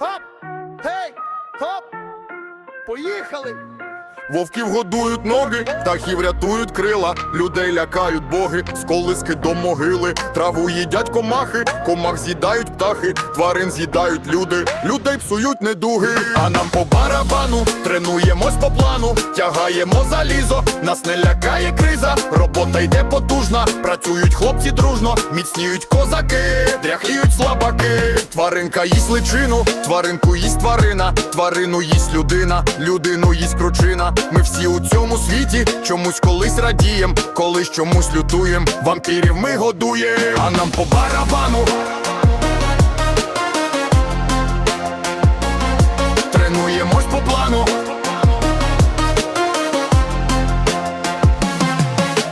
Хоп! Гей! Хоп! Поїхали! Вовків годують ноги, птахів рятують крила, людей лякають боги, з колиски до могили, траву їдять комахи, комах з'їдають птахи, тварин з'їдають люди, людей псують недуги. А нам по барабану тренуємось по плану, тягаємо залізо, нас не лякає криза, робота йде потужна, працюють хлопці дружно, міцніють козаки, дряхліють слабаки. Тваринка їсть личину, тваринку їсть тварина, тварину їсть людина, людину їсть кручина. Ми всі у цьому світі чомусь колись радієм, колись чомусь лютуєм. Вампірів ми годуєм, а нам по барабану. Тренуємось по плану.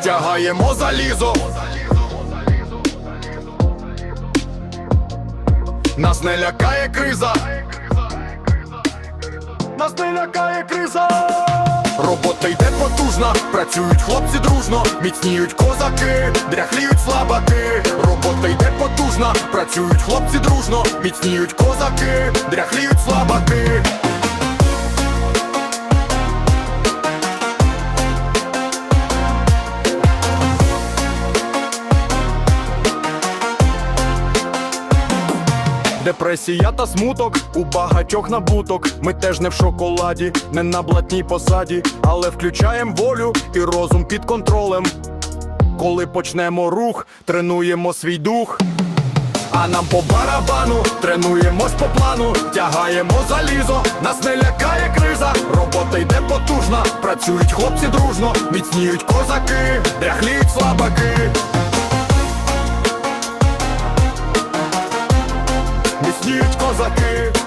Тягаємо залізо. Нас не лякає криза. Нас не лякає криза. Робота йде потужна, працюють хлопці дружно, міцніють козаки, дряхліють слабаки. Робота йде потужна, працюють хлопці дружно, міцніють козаки, дряхліють слабаки. Депресія та смуток у багатьох набуток. Ми теж не в шоколаді, не на блатній посаді, але включаємо волю і розум під контролем. Коли почнемо рух, тренуємо свій дух. А нам по барабану тренуємось по плану, тягаємо залізо, нас не лякає криза, робота йде потужна, працюють хлопці дружно, міцніють козаки, дряхліють слабаки. Козаки,